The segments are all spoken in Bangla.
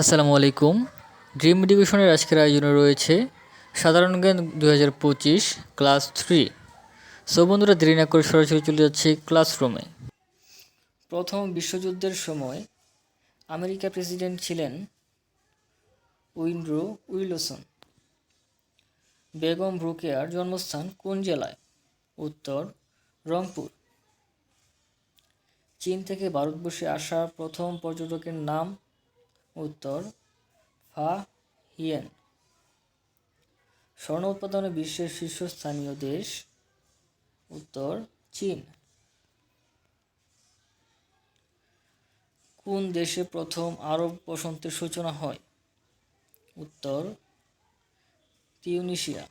আসসালামু আলাইকুম। ড্রিম ডিভিশনের আজকের আয়োজনে রয়েছে সাধারণ জ্ঞান দু হাজার পঁচিশ, ক্লাস থ্রি। সো বন্ধুরা, দেরি না করে সরাসরি চলে যাচ্ছে ক্লাসরুমে। প্রথম বিশ্বযুদ্ধের সময় আমেরিকা প্রেসিডেন্ট ছিলেন উইন্ড্রো উইলসন। বেগম ব্রুকেয়ার জন্মস্থান কোন জেলায়? উত্তর, রংপুর। চীন থেকে ভারতবর্ষে আসা প্রথম পর্যটকের নাম উত্তর, ফা হিয়েন। স্বর্ণ উৎপাদনে বিশ্বের শীর্ষস্থানীয় দেশ। উত্তর, চীন। কোন দেশে প্রথম আরব বসন্তের সূচনা হয়? উত্তর, তিউনিশিয়া।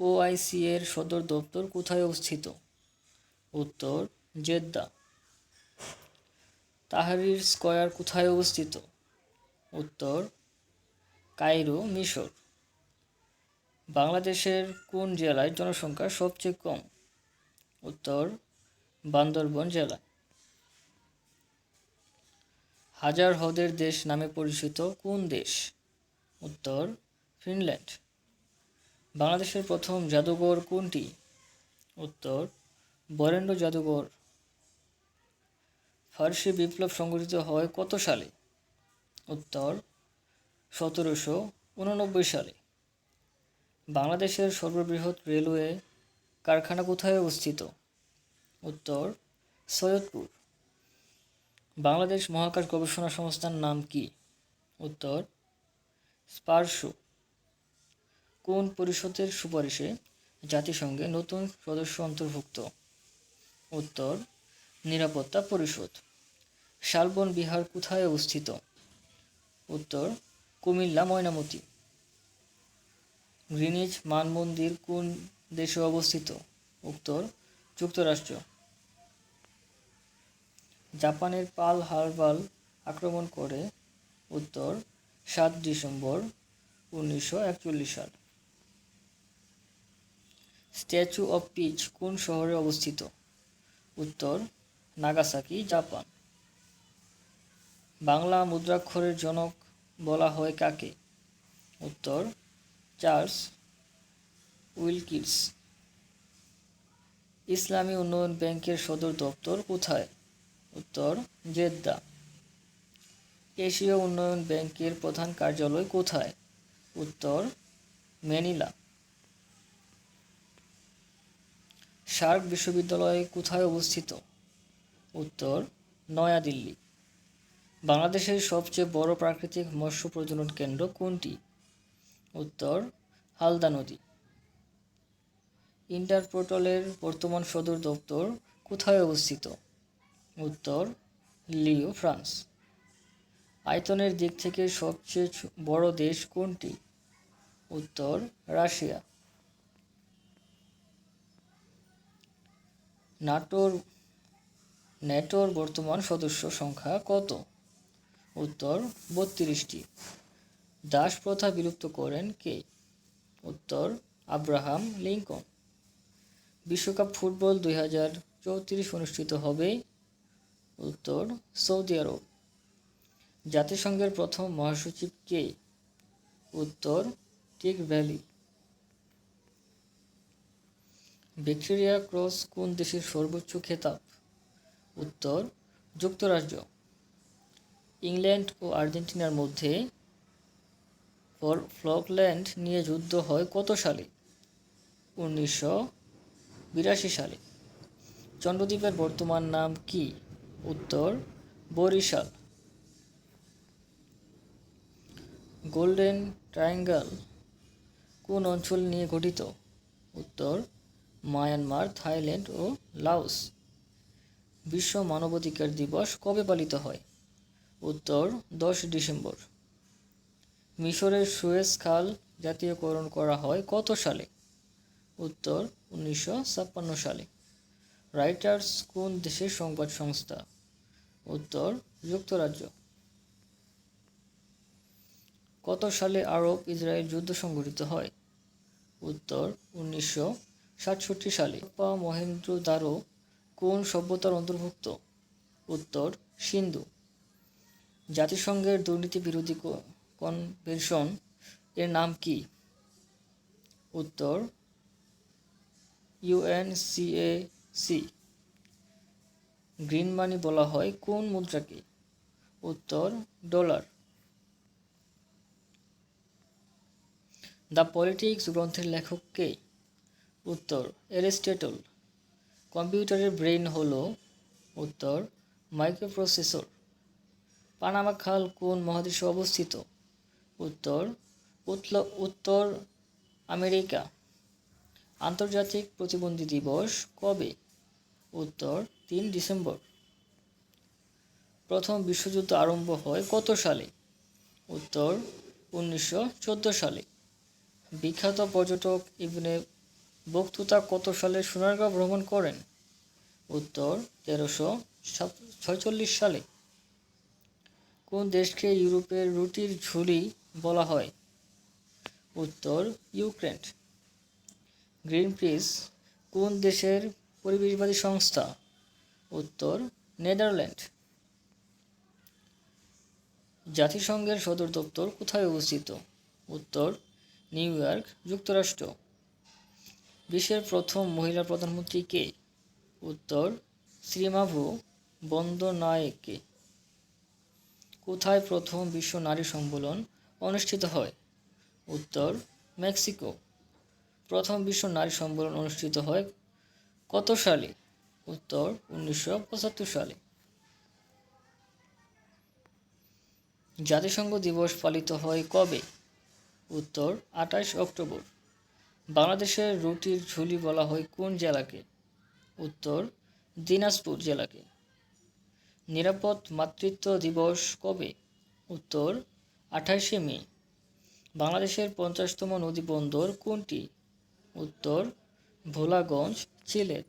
ওআইসি এর সদর দপ্তর কোথায় অবস্থিত? উত্তর, জেদ্দা। তাহরির স্কয়ার কোথায় অবস্থিত? উত্তর কায়রো মিশর। বাংলাদেশের কোন জেলায় জনসংখ্যা সবচেয়ে কম? উত্তর, বান্দরবন জেলা। হাজার হ্রদের দেশ নামে পরিচিত কোন দেশ? উত্তর, ফিনল্যান্ড। বাংলাদেশের প্রথম জাদুঘর কোনটি? উত্তর বরেন্দ্র জাদুঘর। ফার্সি বিপ্লব সংঘটিত হয় কত সালে? উত্তর, সতেরোশো উননব্বই সালে। বাংলাদেশের সর্ববৃহৎ রেলওয়ে কারখানা কোথায় অবস্থিত? উত্তর, সৈয়দপুর। বাংলাদেশ মহাকাশ গবেষণা সংস্থার নাম কি? উত্তর স্পার্শু কোন পরিষদের সুপারিশে জাতিসংঘে নতুন সদস্য অন্তর্ভুক্ত? উত্তর, নিরাপত্তা পরিষদ। শালবন বিহার কোথায় অবস্থিত? উত্তর, কুমিল্লা, ময়নামতি। গ্রিনিজ মানমন্দির কোন দেশে অবস্থিত? উত্তর, যুক্তরাষ্ট্র। জাপানের পাল হারবাল আক্রমণ করে, উত্তর, সাত ডিসেম্বর উনিশশো একচল্লিশ সাল। স্ট্যাচু অফ পিচ কোন শহরে অবস্থিত? উত্তর, নাগাসাকি, জাপান। বাংলা মুদ্রাক্ষরের জনক বলা হয় কাকে? উত্তর, চার্লস উইলকিডস ইসলামী উন্নয়ন ব্যাংকের সদর দপ্তর কোথায়? উত্তর, জেদ্দা। এশীয় উন্নয়ন ব্যাংকের প্রধান কার্যালয় কোথায়? উত্তর, ম্যানিলা। শার্ক বিশ্ববিদ্যালয় কোথায় অবস্থিত? উত্তর, নয়াদিল্লি। বাংলাদেশের সবচেয়ে বড় প্রাকৃতিক মৎস্য প্রজনন কেন্দ্র কোনটি? উত্তর, হালদা নদী। ইন্টারপোর্টালের বর্তমান সদর দপ্তর কোথায় অবস্থিত? উত্তর, লিও, ফ্রান্স। আয়তনের দিক থেকে সবচেয়ে বড় দেশ কোনটি? উত্তর, রাশিয়া। নাটোর ন্যাটোর বর্তমান সদস্য সংখ্যা কত? উত্তর বত্রিশটি। দাস প্রথা বিলুপ্ত করেন কে? উত্তর আব্রাহাম লিঙ্কন। বিশ্বকাপ ফুটবল দুই হাজার চৌত্রিশ অনুষ্ঠিত হবে। উত্তর সৌদি আরব। জাতিসংঘের প্রথম মহাসচিব কে? উত্তর টিক ভ্যালি। ভিক্টোরিয়া ক্রস কোন দেশের সর্বোচ্চ খেতাব? উত্তর যুক্তরাজ্য। ইংল্যান্ড ও আর্জেন্টিনার মধ্যে ফ্লকল্যান্ড নিয়ে যুদ্ধ হয় কত সালে? উনিশশো বিরাশি সালে। চন্দ্রদ্বীপের বর্তমান নাম কি? উত্তর, বরিশাল। গোল্ডেন ট্রায়াঙ্গল কোন অঞ্চল নিয়ে গঠিত? উত্তর, মায়ানমার, থাইল্যান্ড ও লাওস। বিশ্ব মানবাধিকার দিবস কবে পালিত হয়? উত্তর, দশ ডিসেম্বর। মিশরের সুয়েজ খাল জাতীয়করণ করা হয় কত সালে? উত্তর, উনিশশো ছাপ্পান্ন সালে। রাইটার্স কোন দেশের সংবাদ সংস্থা? উত্তর, যুক্তরাজ্য। কত সালে আরব ইসরায়েল যুদ্ধ সংঘটিত হয়? উত্তর, উনিশশো সাতষট্টি সালে। মহেন্দ্র দারো কোন সভ্যতার অন্তর্ভুক্ত? উত্তর, সিন্ধু। জাতিসংঘের দুর্নীতি বিরোধী কনভেনশন এর নাম কি? উত্তর ইউএনসিএসি গ্রিন মানি বলা হয় কোন মুদ্রাকে? উত্তর, ডলার। দ্য পলিটিক্স গ্রন্থের লেখক কে? উত্তর এরিস্টটল কম্পিউটারের ব্রেইন হলো, উত্তর, মাইক্রোপ্রসেসর। পানামা খাল কোন মহাদেশে অবস্থিত। উত্তর উত্তর আমেরিকা। আন্তর্জাতিক প্রতিবন্ধী দিবস কবে? উত্তর, তিন ডিসেম্বর। প্রথম বিশ্বযুদ্ধ আরম্ভ হয় কত সালে? উত্তর, উনিশশো চোদ্দ সালে। বিখ্যাত পর্যটক ইবনে বক্তুতা কত সালে সোনারগাঁও ভ্রমণ করেন? উত্তর, তেরোশো ছয়চল্লিশ সালে। কোন দেশকে ইউরোপের রুটির ঝুলি বলা হয়? উত্তর, ইউক্রেন। গ্রিন পিস কোন দেশের পরিবেশবাদী সংস্থা? উত্তর, নেদারল্যান্ড। জাতিসংঘের সদর দপ্তর কোথায় অবস্থিত? উত্তর, নিউ ইয়র্ক, যুক্তরাষ্ট্র। বিশ্বের প্রথম মহিলা প্রধানমন্ত্রী কে? উত্তর শ্রীমাভু বন্দনায়কে কোথায় প্রথম বিশ্ব নারী সম্মেলন অনুষ্ঠিত হয়? উত্তর, মেক্সিকো। প্রথম বিশ্ব নারী সম্মেলন অনুষ্ঠিত হয় কত সালে? উত্তর, উনিশশো পঁচাত্তর সালে। জাতিসংঘ দিবস পালিত হয় কবে? উত্তর, আঠাশ অক্টোবর। বাংলাদেশের রুটির ঝুলি বলা হয় কোন জেলাকে? উত্তর, দিনাজপুর জেলাকে। নিরাপদ মাতৃত্ব দিবস কবে? উত্তর আঠাশে মে। বাংলাদেশের পঞ্চাশতম নদীবন্দর কোনটি? উত্তর ভোলাগঞ্জ সিলেট।